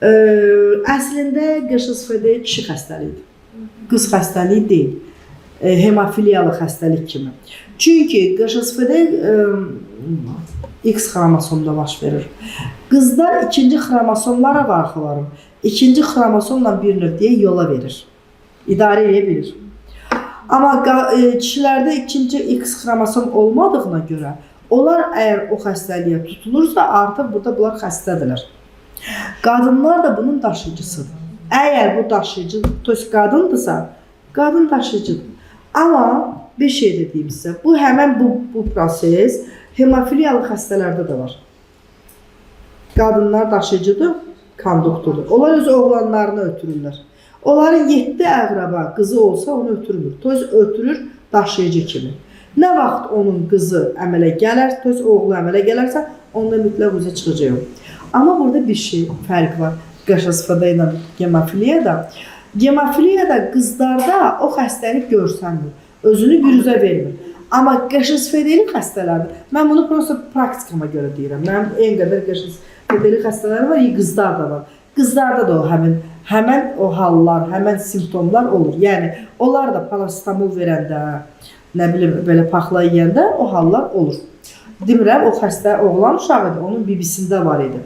Ə, əslində qışısfede kişi xəstəliyidir. Qız xəstəliyi deyil. Ə, hemofiliyalı xəstəlik kimi. Çünki qışısfede X xromosomda baş verir. Qızlar ikinci xromosomlara varxılarım. İkinci xromosomla bir növ deyə yola verir. İdarə edə bilir. Amma e, kişilərdə ikinci X xromosom olmadığına görə onlar əgər o xəstəliyə tutulursa artıq burada bunlar xəstədirlər. Qadınlar da bunun daşıyıcısıdır. Əgər bu daşıyıcı tos qadındırsa, qadın daşıyıcıdır. Amma bir şey də deyim sizə. Bu həmin bu bu proses hemofiliyalı xəstələrdə də var. Qadınlar daşıyıcıdır, konduktordur. Onlar öz oğlanlarını ötürürlər. Onların 7 əqrəba qızı olsa onu ötürmür. Toz ötürür daşıyıcı kimi. Nə vaxt onun qızı əmələ gələr, toz oğlu əmələ gələrsə, onda mütləq üzə çıxacaq. Amma burada bir şey fərq var. Qaşasfada ilə gemofiliyada. Gemofiliyada qızlarda o xəstəlik görsənmir. Özünü büruzə vermir. Amma qaşasfedeli xəstələrdə, mən bunu prosta praktikama görə deyirəm. Mənim en qədər qaşasfedeli xəstələr var, qızlar da var. Qızlarda da o həmin həmən o hallar, həmən simptomlar olur. Yəni onlar da parasetamol verəndə, nə bilim belə paxla yeyəndə o hallar olur. Demirəm, o xəstə oğlan uşağı idi, onun bibisində var idi.